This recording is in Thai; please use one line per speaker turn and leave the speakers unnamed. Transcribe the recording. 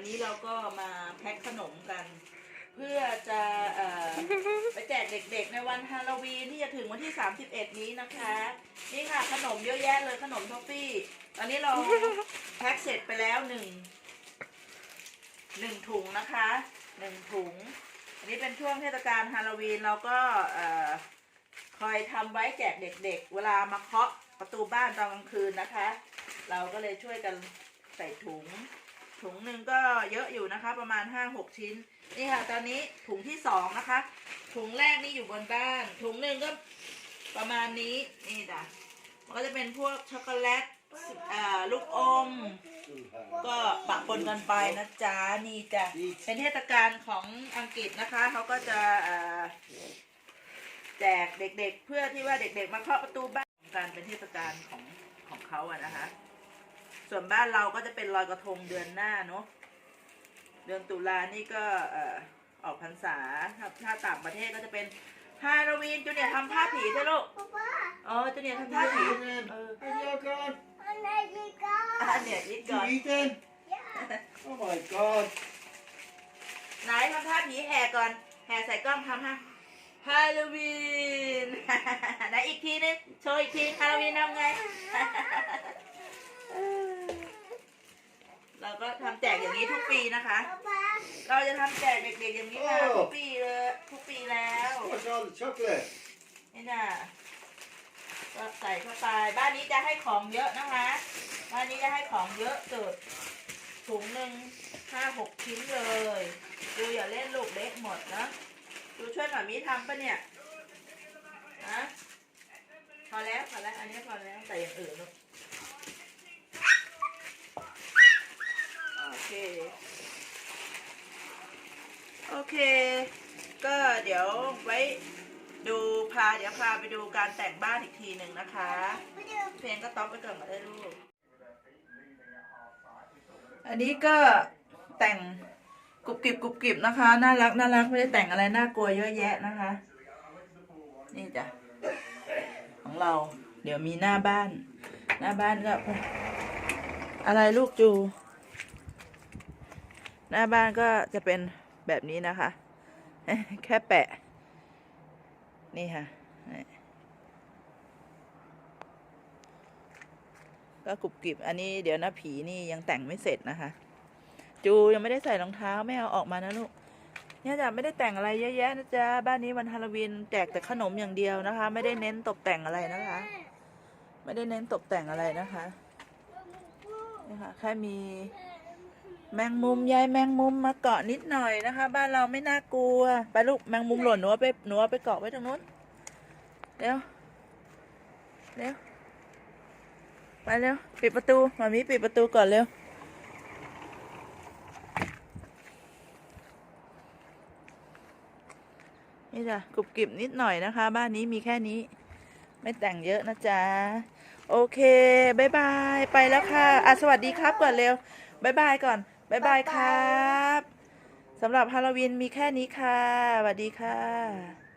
วันนี้เราก็มาแพ็คขนมกัน เพื่อจะเอ่อไปแจกเด็กๆ ในวันฮาโลวีนที่จะถึงวันที่ 31 นี้นะคะ นี่ค่ะขนมเยอะแยะเลยขนมทอฟฟี่ ตอนนี้เราแพ็คเสร็จไปแล้วหนึ่งหนึ่งถุงนะคะหนึ่งถุง อันนี้เป็นช่วงเทศกาลฮาโลวีนเราก็เอ่อคอยทำไว้แจกเด็ก ๆ เวลามาเคาะประตูบ้านตอนกลางคืนนะคะ เราก็เลยช่วยกันใส่ถุง ถุงหนึ่งก็เยอะอยู่นะคะ ประมาณ5-6ชิ้น นี่ค่ะ ตอนนี้ถุงที่สองนะคะ ถุงแรกนี่อยู่บนบ้าน ถุงหนึ่งก็ประมาณนี้นี่จ้ะมันก็จะเป็นพวกช็อกโกแลตอ่าลูกอม ก็ปะปนกันไปนะจ๊ะนี่จ้ะเป็นเทศกาลของอังกฤษนะคะเขาก็จะแจกเด็กๆ เพื่อที่ว่าเด็กๆ มาเคาะประตูบ้านการเป็นเทศกาลของของเขาอะนะคะ ส่วนบ้านเราก็จะเป็นลอยกระทงเดือนหน้าเนาะเดือนตุลานี่ก็เอ่อออกพรรษาถ้าถ้าต่างประเทศก็จะเป็นฮาโลวีนจูเนียร์ทำท่าผีใช่ลูก
Papa,
อ๋อจูเนียร์ทำท่าผีเออ
Have you gone?
and there you go.
อะเนี่ยยิด
Did
ก่อน
you eat then?
Yeah.
Oh my god.
ไหนทำท่าผีแห่ก่อน แห่ใส่กล้องทำฮะฮาโลวีนไหนอีกทีนึงโชว์อีกทีฮาโลวีนทำไง เราก็ทำแจกอย่าง นี้ทุกปีนะคะ
Papa,
เราจะทำแจกเด็กๆอย่างนี้มาทุกปีเลยทุกปีแล้ว
What's all the chocolate?
นี่น่ะก็ใส่เข้าไปบ้านนี้จะให้ของเยอะนะคะ บ้านนี้จะให้ของเยอะสุดถุงหนึ่งห้าหกชิ้นเลยดูอย่าเล่นลูกเล็กหมดนะดูช่วยหมามีทำปะเนี่ยนะพอแล้วพอแล้วอันนี้พอแล้วใส่อย่างอื่นลูกโอ เค โอเค ก็เดี๋ยวไว้ดูพาเดี๋ยวพาไปดูการแต่งบ้านอีกทีหนึ่งนะคะ เพลงก็ต๊อปไปก่อนก็ได้ลูก อันนี้ก็แต่งกรุบกริบกรุบกริบนะคะ น่ารักน่ารักไม่ได้แต่งอะไรน่ากลัวเยอะแยะนะคะ นี่จ้ะของเรา เดี๋ยวมีหน้าบ้าน หน้าบ้านก็ อะไรลูกจู หน้าบ้านก็จะเป็นแบบนี้นะคะ แค่แปะ นี่ค่ะก็กรุบกริบอันนี้เดี๋ยวนะผีนี่ยังแต่งไม่เสร็จนะคะ จูยังไม่ได้ใส่รองเท้าไม่เอาออกมานะลูกเนี่ยจ้ะไม่ได้แต่งอะไรเยอะแยะนะจ๊ะบ้านนี้วันฮาโลวีนแจกแต่ขนมอย่างเดียวนะคะ ไม่ได้เน้นตกแต่งอะไรนะคะ ไม่ได้เน้นตกแต่งอะไรนะคะนี่ค่ะแค่มี แมงมุมยายแมงมุมมาเกาะนิดหน่อยนะคะ บ้านเราไม่น่ากลัว ไปลูกแมงมุมหล่นหนูเอาไปหนูเอาไปเกาะไว้ตรงนู้นเร็วเร็วไปเร็วปิดประตูมามีปิดประตูก่อนเร็วนี่จ้ะกรุบกริบนิดหน่อยนะคะ บ้านนี้มีแค่นี้ ไม่แต่งเยอะนะจ๊ะ โอเคบายบาย ไปแล้วค่ะอะสวัสดีครับก่อนเร็ว บายบายก่อนบายบายครับสำหรับฮาโลวีนมีแค่นี้ค่ะสวัสดีค่ะ